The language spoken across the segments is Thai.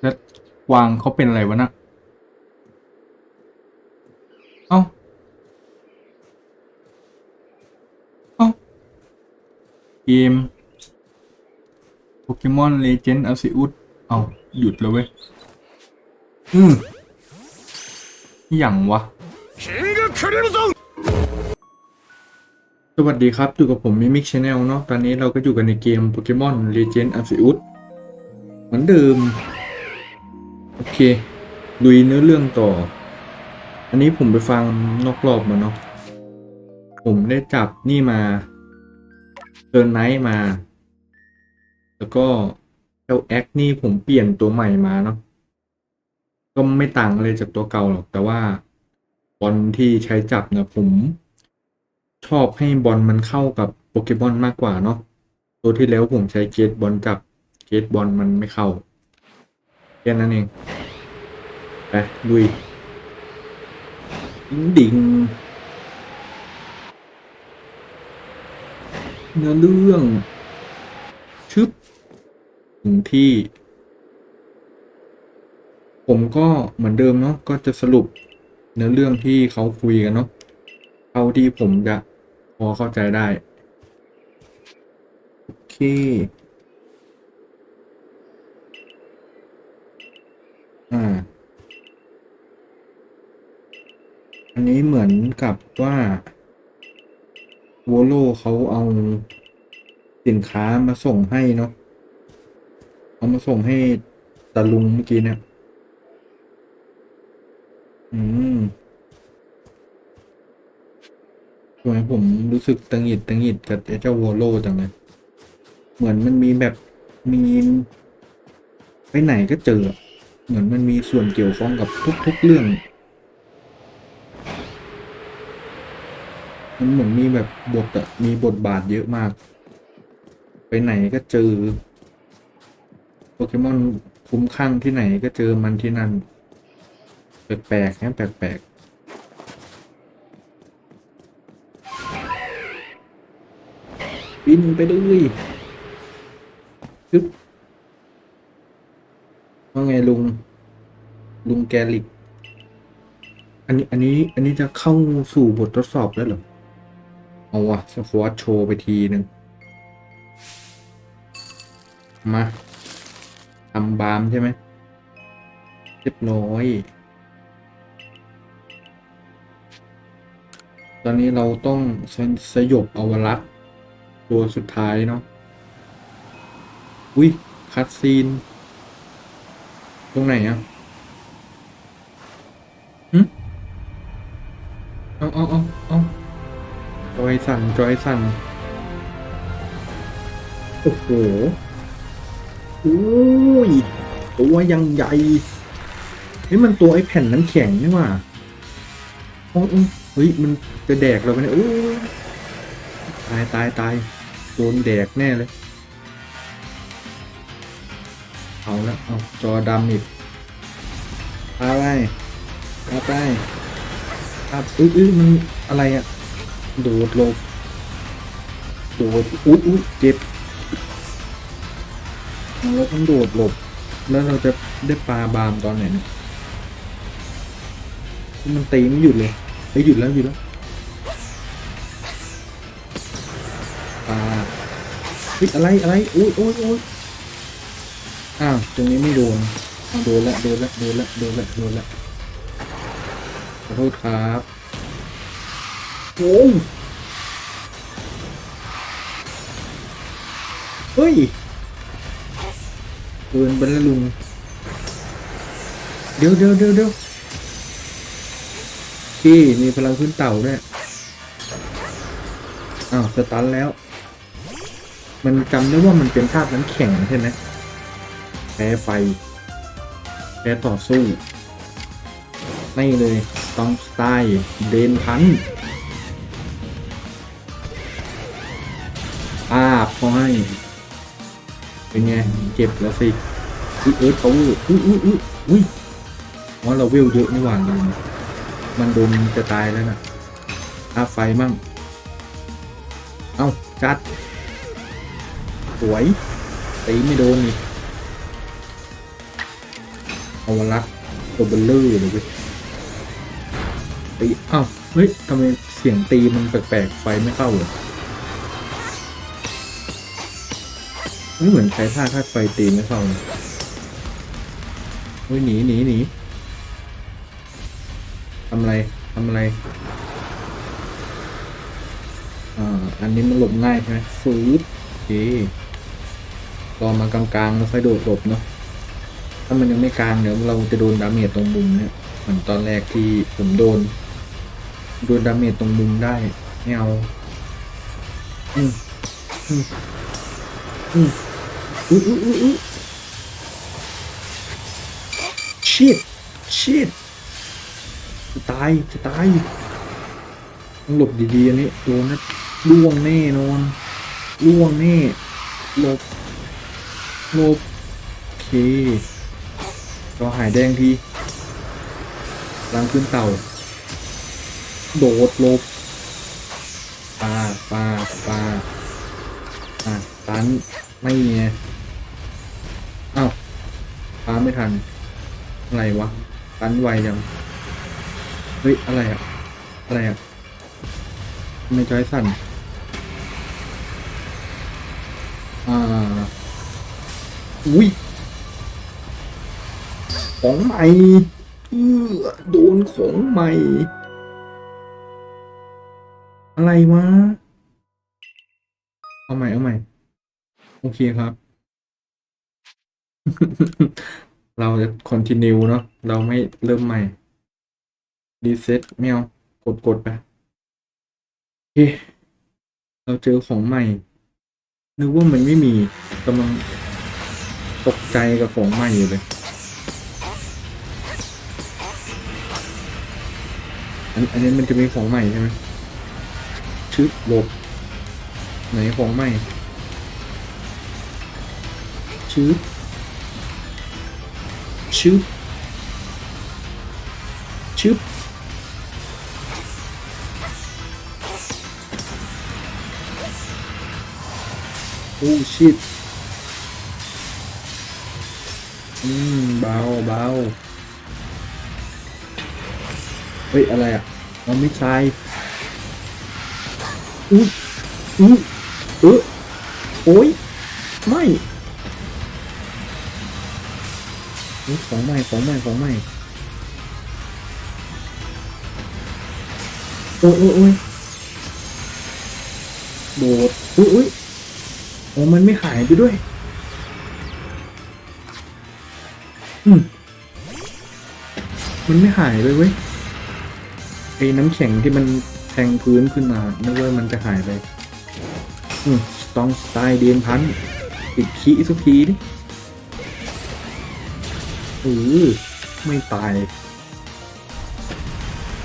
แล้วกวางเขาเป็นอะไรวะนะ่ะเอ้าเอ้าเกมโปเกมอนเลเจนด์อาซิอุดเอ้าหยุดเล้เว้ย อืมอย่างวะสวัสดีครับอยู่กับผมมิมิกชาแนลเนาะตอนนี้เราก็อยู่กันในเกมโปเกมอนเลเจนด์อาซิอุดเหมือนเดิม โอเคลุยเนื้อเรื่องต่อ อันนี้ผมไปฟังนอกรอบมาเนาะผมได้จับนี่มาเดินไนท์มา แล้วก็เจ้าแอคนี่ผมเปลี่ยนตัวใหม่มาเนาะก็ไม่ต่างเลยจากตัวเก่าหรอก แต่ว่าบอลที่ใช้จับนะผมชอบให้บอลมันเข้ากับโปเกมอนมากกว่าเนาะตัวที่แล้วผมใช้เกตบอลจับเกตบอลมันไม่เข้า ค่นั้นเองไปลุยดิ่งดิ่งเนื้อเรื่องชึบถึงที่ ผมก็เหมือนเดิมเนาะก็จะสรุปเนื้อเรื่องที่เขาคุยกันเนาะเท่าที่ผมจะพอเข้าใจได้ โอเค อ่า อั นี้เหมือนกับว่าโวโลเขาเอาสินค้ามาส่งให้เนาะเอามาส่งให้ตาลุงเมื่อกี้เนี่ยอืมทำไมผมรู้สึกตังหิดตังหิดกับเจ้าโวโลจังเลยเหมือนมันมีแบบมีไปไหนก็เจอ เหมือนมันมีส่วนเกี่ยวข้องกับทุก ๆ เรื่อง มันเหมือนมีแบบบทอะมีบทบาทเยอะมาก ไปไหนก็เจอ โปเกมอนคุ้มข้างที่ไหนก็เจอมันที่นั่น แปลกๆนะแปลกๆบินไปเลยปึ๊บว่าไงลุง ลุงแกลิกอันนี้ อันนี้ อันนี้จะเข้าสู่บททดสอบแล้วเหรอ เอาวะสควอตโชว์ไปทีหนึ่งมาทำบาร์มใช่ไหมเรียบร้อย ตอนนี้เราต้องสสยบอวรัตตัวสุดท้ายเนาะอุ้ยคัดซีน ตรงไหนอะหึเอาเอาเอาเอา จอยสั่นจอยสั่นโอ้โหอุ้ยตัวยังใหญ่นี่มันตัวไอ้แผ่นน้ำแข็งนี่หว่าโอ้ยอุ๊ยเฮ้ยมันจะแดกเราไปเนี่ยโอ้ยตายตายตายโดนแดกแน่เลย เอาละเอาจอดำอีกพาไปพาไปครับอุ้อุ้ยมันอะไรอะ โดดหลบโดดอุ้ยอุ้ยเจ็บเราต้องโดดหลบ แล้วเราจะได้ปลาบามตอนไหนเนี่ยมันตีไม่หยุดเลยเฮ้หยุดแล้วหยุดแล้วปลาเฮ้ยอะไรอะไรอุ้ยอุ้ยอุ้ยอ้าวตรงนี้ไม่โดนโดนละโดนละโดนละโดนละโดนละขอโทษครับ โอ้ยเฮ้ยเกินไปแล้วลุงเดี๋ยวเดี๋ยวเดี๋ยวเดี๋ยวพี่มีพลังพื้นเต่าด้วยอ้าวสตันแล้ว มันจำได้ว่ามันเป็นธาตุน้ำแข็งใช่ไหมแพ้ไฟแพ้ต่อสู้นี่เลย ต้องสไตล์ เดนพันธ์ เขาให้ เป็นไงเจ็บแล้วสิอุ้ยเอิร์ธเขาอุ้ยอุ้ยอุ้ยอุ้ยว่าเราเวลเยอะนี่หว่ามมันโดนจะตายแล้วนะอาไฟมั่ง เอ้า จัด สวยตีไม่โดนอีกเอาวลักตัวเบลเลอร์เลยตีอ้าวเฮ้ยทำไมเสียงตีมันแปลกๆ ไฟไม่เข้าเลย ไม่เหมือนใช้ท่าธาตุไฟตีไม่เข้าเลยเฮ้ยหนีหนีหนีทำอะไรทำอะไร อ่า อันนี้มันหลบง่ายใช่ไหมฟืดโอเครอมากลางๆแล้วค่อยโดดหลบเนาะ ถ้ามันยังไม่กลางเดี๋ยวเราจะโดนดาเมจตรงมุมเนี่ย เหมือนตอนแรกที่ผมโดน โดนดาเมจตรงมุมได้ไม่เอาอืมอืมอืม อุ้ยอุ้ยอุ้ยอุ้ยชิดชิดจะตายจะตายต้องหลบดีๆอันนี้โดนนะล่วงแน่นอนล่วงแน่หลบหลบโอเคก็หายแดงทีลังขึ้นเต่า โดดลบปลาปลาปลาอะตันไม่ไงอ้าวาไม่ทัน อะไรวะตันไวจัง เฮ้ย อะไรอะ อะไรอะทำไม่จอยสั่น อ่า อุ้ยของใหม่เออโดนของใหม่ อะไรวะ เอาใหม่ เอาใหม่ โอเคครับ เราจะ continue เนาะเราไม่เริ่มใหม่ reset ไม่เอากดกดไปโอเคเราเจอของใหม่ นึกว่ามันไม่มีกำลังตกใจกับของใหม่อยู่เลยอันอันนี้มันจะมีของใหม่ใช่ไหมชึบหลบไหนของใหม่ชึบ ชึบชึบโอ้ชิตอืมเบาเบาเฮ้ย อะไรอะมันไม่ใช่อุ้ยอุ้ยเออโอ้ยไม่ ของใหม่ของใหม่ของใหม่โอ้ยโอ้ยโอ้ยโดดอุ้ยอุ้ยโอ้มันไม่หายไปด้วย อืมมันไม่หายเลยเว้ยไอ้น้ำแข็งที่มันแทงพื้นขึ้นมานึกว่ามันจะหายไป อืมต้องตล์เดียนพันติดขี้สักทีดิ อือไม่ตาย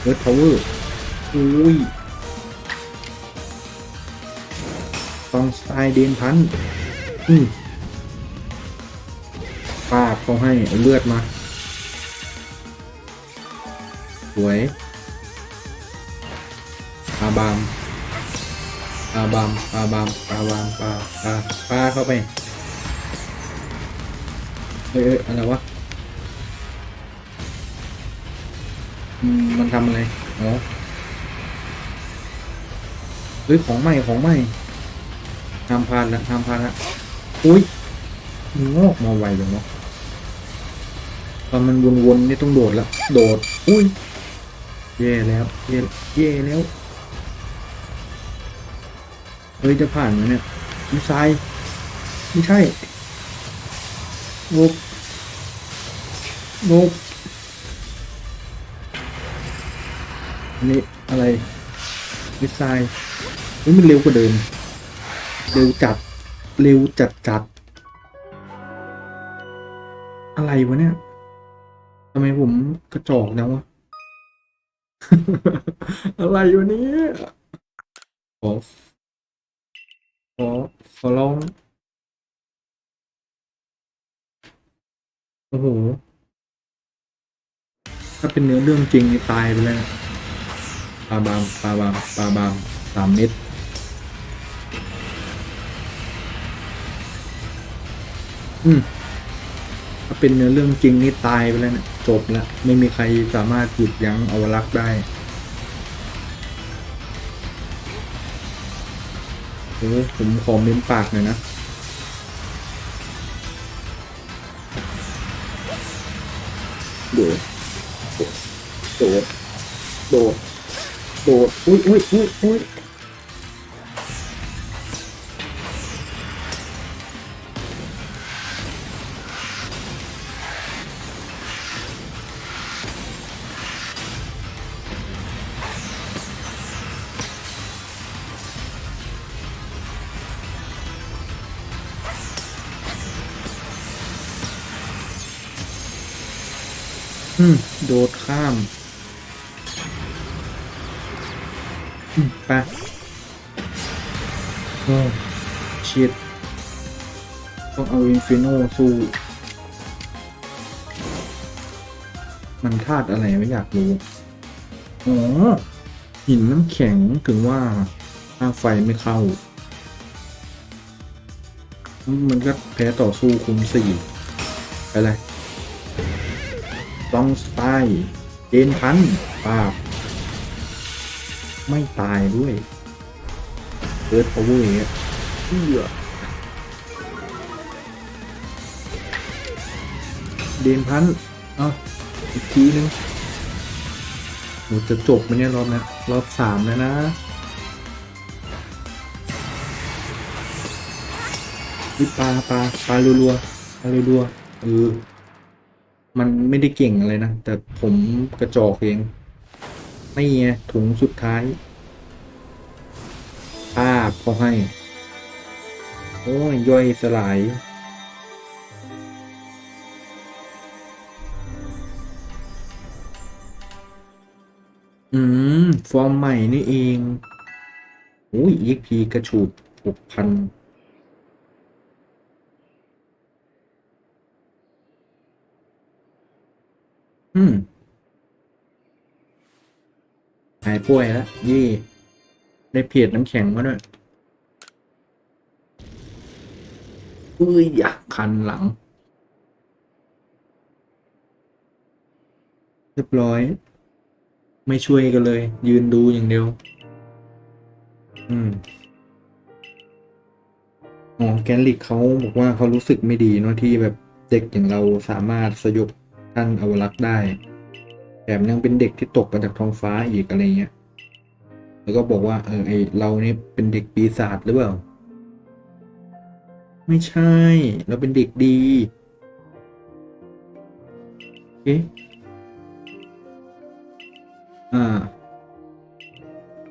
เวิร์ดพาวเวอร์อุ้ยต้องสไตล์เดนพันอืมปาดเขาให้เลือดมา สวยอาบามอาบามอาบามอาบามปาปาปาเข้าไป เอ้ยเอ้ยอะไรวะ มันทำอะไรอ๋อเฮ้ยของใหม่ของใหม่ห้ามพลาดละห้ามพลาดละอุ้ยงอกมาไวอย่างเนาะตอนมันวนๆนี่ต้องโดดละโดด อุ้ยแย่แล้วแย่แย่แล้วเฮ้ยจะผ่านไหมเนี่ยไม่ใช่ไม่ใช่งบงบ อันนี้อะไรไม่ใช่เฮ้ยมันเร็วกว่าเดิม เร็วจัด เร็วจัดจัด อะไรวะเนี่ยทำไมผมกระจอกแล้ววะ อะไรอยู่เนี่ยขอขอขอร้อง โอ้โห ถ้าเป็นเนื้อเรื่องจริงนี่ตายไปแล้ว ปลาบามปลาบามปลาบามสามเม็ดอืมถ้าเป็นเนื้อเรื่องจริงนี่ตายไปแล้วเนี่ยจบแล้วไม่มีใครสามารถหยุดยั้งอวรักษ์ได้โอ้ผมขอเม้มปากหน่อยนะโดดโดดโดดโดดอุ้ยอุ้ยอุ้ยอุ้ยอืมโดดข้าม ไปโอ้ชิดต้องเอาอินฟิโนสู้ มันธาตุอะไรไม่อยากรู้ อ๋อ หินน้ำแข็งถึงว่าถ้าไฟไม่เข้า มันก็แพ้ต่อสู้คุมสี่ไปเลยลองสไตล์เจนพันปาบ ไม่ตายด้วยเอิร์ธพาวเวอร์อย่างเงี้ยเอื้อเดนพันอ้าอีกทีนึงหนูจะจบไหมเนี่ยรอบนะรอบสามแล้วนะวิปลาปลาปลารัวๆปลารัวๆเออมันไม่ได้เก่งอะไรนะ แต่ผมกระจอกเอง ไม่ไงถุงสุดท้ายภาพเขาให้ โอ้ยย่อยสลาย อืม ฟอร์มใหม่นี่เองโอ้ย EXP กระฉูดหกพันอืม หาย ป่วยแล้วยี่ ได้เพจน้ำแข็งมาด้วยอุ้ยอยากคันหลัง เรียบร้อย ไม่ช่วยกันเลย ยืนดูอย่างเดียว อืมอ๋อแกนลิกเขาบอกว่าเขารู้สึกไม่ดีเนาะที่แบบเด็กอย่างเราสามารถสยบท่านอวรักษ์ได้ มยังเป็นเด็กที่ตกมาจากท้องฟ้าอีกอะไรเงี้ย แล้วก็บอกว่าเออไอเรานี่เป็นเด็กปีศาจหรือเปล่า ไม่ใช่ เราเป็นเด็กดีเอ๊ะอ่า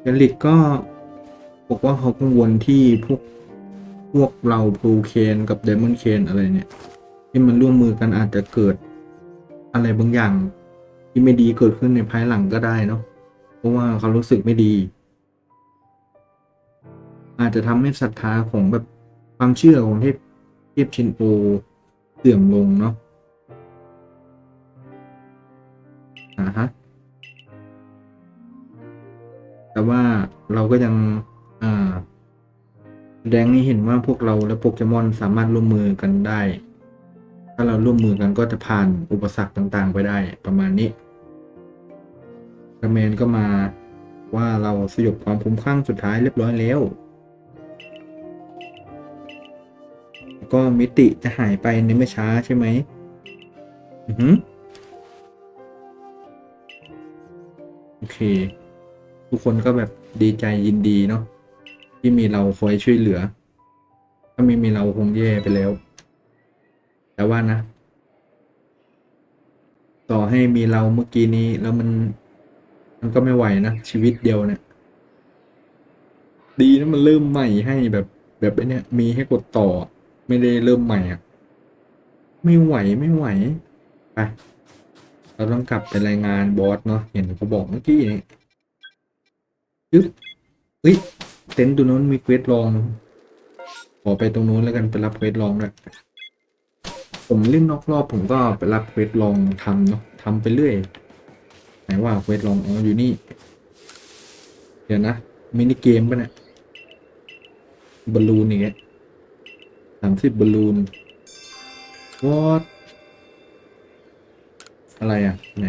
เกลิกก็บอกว่าเขากังวลที่พวกพวกเราพลูเคนกับเดมอนเคนอะไรเนี่ย ที่มันร่วมมือกันอาจจะเกิดอะไรบางอย่าง ที่ไม่ดีเกิดขึ้นในภายหลังก็ได้เนาะเพราะว่าเขารู้สึกไม่ดี อาจจะทำให้ศรัทธาของแบบความเชื่อของเทพเทพชินโอเสื่อมลงเนาะอ่าฮะแต่ว่าเราก็ยังอ่าแสดงให้เห็นว่าพวกเราและโปเกมอนสามารถร่วมมือกันได้ ถ้าเราร่วมมือกันก็จะผ่านอุปสรรคต่างๆ ไปได้ประมาณนี้ กระแมนก็มาว่าเราสยบความคุ้มข้างสุดท้ายเรียบร้อยแล้ว ก็มิติจะหายไปในไม่ช้าใช่ไหมอือหือโอเค ทุกคนก็แบบดีใจยินดีเนาะที่มีเราคอยช่วยเหลือ ถ้าไม่มีเราคงแย่ไปแล้ว แต่ว่านะ ต่อให้มีเราเมื่อกี้นี้แล้วมัน มันก็ไม่ไหวนะ ชีวิตเดียวเนี่ยดีนะมันเริ่มใหม่ให้แบบแบบไอ้นี้ยมีให้กดต่อ ไม่ได้เริ่มใหม่อะ ไม่ไหวไม่ไหวไปเราต้องกลับไปรายงานบอสเนาะเห็นเขาบอกเมื่อกี้นี้ยึดเฮ้ยเต็นท์ตัวนู้นมีเควสลองขอไปตรงนู้นแล้วกันไปรับเควสลองด้วยผมเล่นนอกรอบผมก็ไปรับเควสลองทำเนาะทำไปเรื่อย ไหนว่าเวสลองอ๋ออยู่นี่ เดี๋ยวนะมินิเกมปะเนี่ยบอลลูนอย่างเงี้ยสามสิบบอลลูนวอดอะไรอะไหน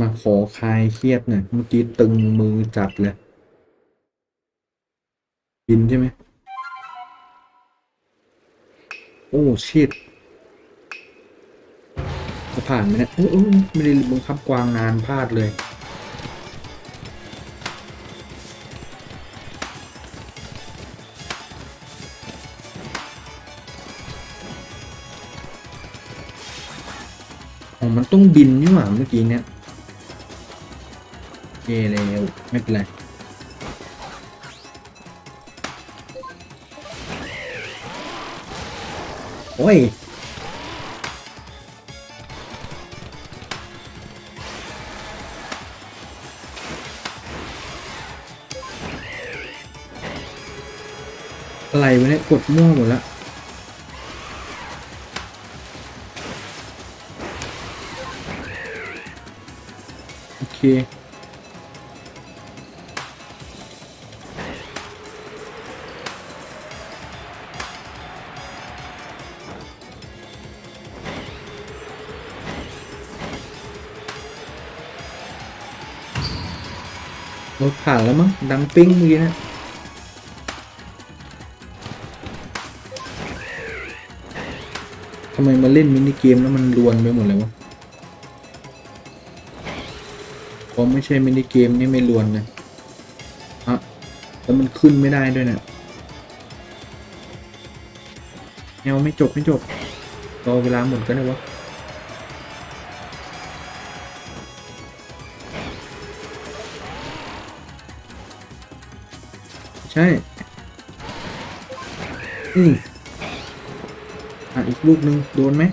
มาขอคลายเครียดหน่อยเมื่อกี้ตึงมือจัดเลยบินใช่ไหมโอ้ชิด ผ่านไหมเนี่ยโอ้โอ้ไม่ได้บังคับกวางนานพลาดเลย อ๋อ มันต้องบินนี่หว่าเมื่อกี้เนี่ยเยแล้วไม่เป็นไรโอ้ย อะไรวะเนี่ยกดมั่วหมดล้วโอเครถผ่านแล้วมั้งดังปิ้งเมื่อกี้นะำไมมาเล่นมินิเกมแล้วมันรวนไปหมดเลยวะพอไม่ใช่มินิเกมนี่ไม่รวนนะอะแล้วมันขึ้นไม่ได้ด้วยเนะี่ยแนวไม่จบไม่จบรอเวลาหมดก็ได้วะใช่ อืม อะอีกลูกหนึ่งโดนไหม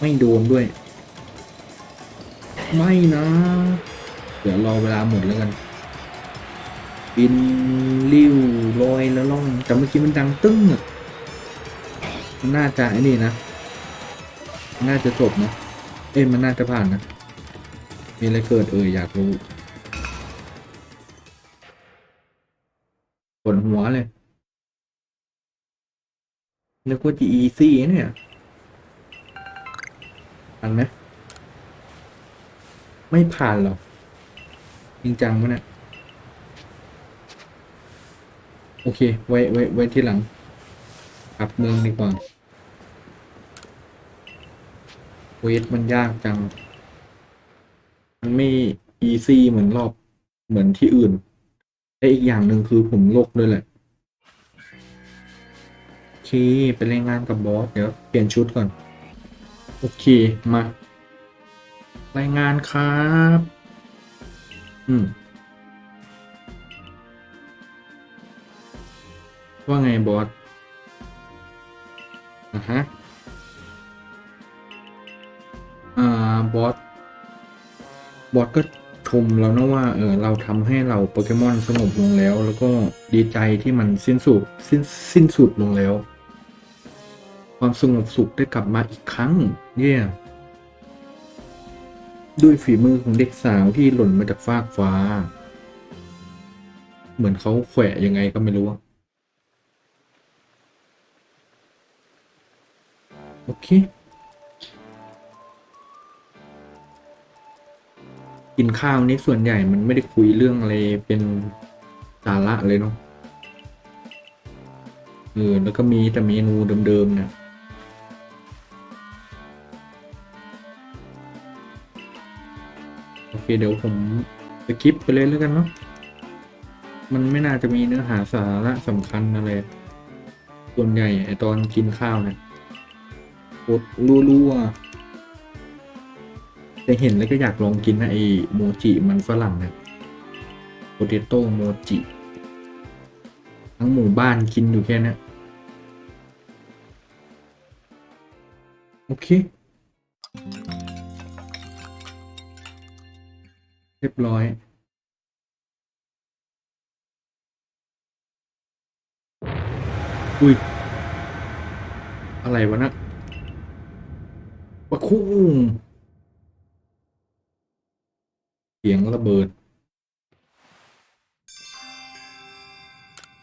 ไม่โดนด้วย ไม่นะ เดี๋ยวรอเวลาหมดแล้วกันบินริ้วลอยแล้วล่องแต่เมื่อกี้มันดังตึ้งอะมันน่าจะไอ้นี่นะ น่าจะจบนะ เอ้ยมันน่าจะผ่านนะ มีอะไรเกิดเอออยากรู้ปวดหัวเลย นึกว่าจะอีซี่เนี่ยทันไหมไม่ผ่านหรอกจริงจังปะเนี่ยโอเค ไว้ไว้ไว้ที่หลังกลับเมืองดีกว่าเวทมันยากจัง มันไม่อีซี่เหมือนรอบเหมือนที่อื่นและอีกอย่างหนึ่งคือผมโลกด้วยแหละ เคไปรายงานกับบอส เดี๋ยวเปลี่ยนชุดก่อน โอเค มารายงานครับ อืม ว่าไงบอสอะฮะ อ่า บอส บอสก็ชมแล้วนะว่าเออเราทำให้เราโปเกมอนสงบลงแล้ว แล้วก็ดีใจที่มันสิ้นสุดสิ้นสิ้นสุดลงแล้ว ความสงบสุขได้กลับมาอีกครั้งเยี่ยด้วยฝีมือของเด็กสาวที่หล่นมาจากฟากฟ้า เหมือนเขาแขวะยังไงก็ไม่รู้ โอเค กินข้าวนี่ส่วนใหญ่มันไม่ได้คุยเรื่องอะไรเป็นสาระเลยเนาะเออแล้วก็มีแต่เมนูเดิมๆเนี่ย เคเดี๋ยวผมสกิปไปเลยแล้วกันเนาะมันไม่น่าจะมีเนื้อหาสาระสำคัญอะไร ส่วนใหญ่ไอตอนกินข้าวเนี่ยกดรัวๆแต่เห็นแล้วก็อยากลองกินนะไอโมจิมันฝรั่งเนี่ยโปเตโต้โมจิ ทั้งหมู่บ้านกินอยู่แค่นี้โอเค รียบร้อย อุ้ย อะไรวะนะปะคุ้งเสียงระเบิด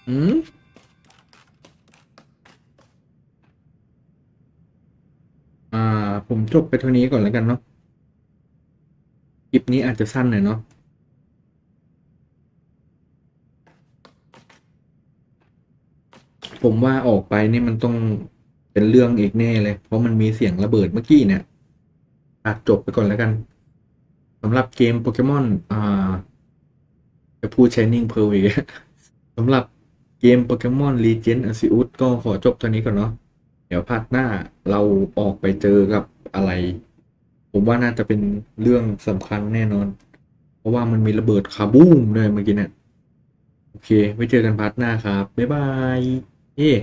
อืมอ่า ผมจบไปเท่านี้ก่อนแล้วกันเนาะ คลิปนี้อาจจะสั้นหน่อยเนาะผมว่าออกไปนี่มันต้องเป็นเรื่องอีกแน่เลย เพราะมันมีเสียงระเบิดเมื่อกี้เนี่ยตัดจบไปก่อนแล้วกันสำหรับเกมโปเกมอนอ่าจะพูด Shining Pearl อีสำหรับเกมโปเกมอน Legend Arceus ก็ขอจบตัวนี้ก่อนเนาะเดี๋ยวพาร์ทหน้าเราออกไปเจอกับอะไร ผมว่าน่าจะเป็นเรื่องสำคัญแน่นอน เพราะว่ามันมีระเบิดคาบูมด้วยเมื่อกี้เนี่ย โอเค ไว้เจอกันพาร์ทหน้าครับ บ๊ายบาย เอ๊ะ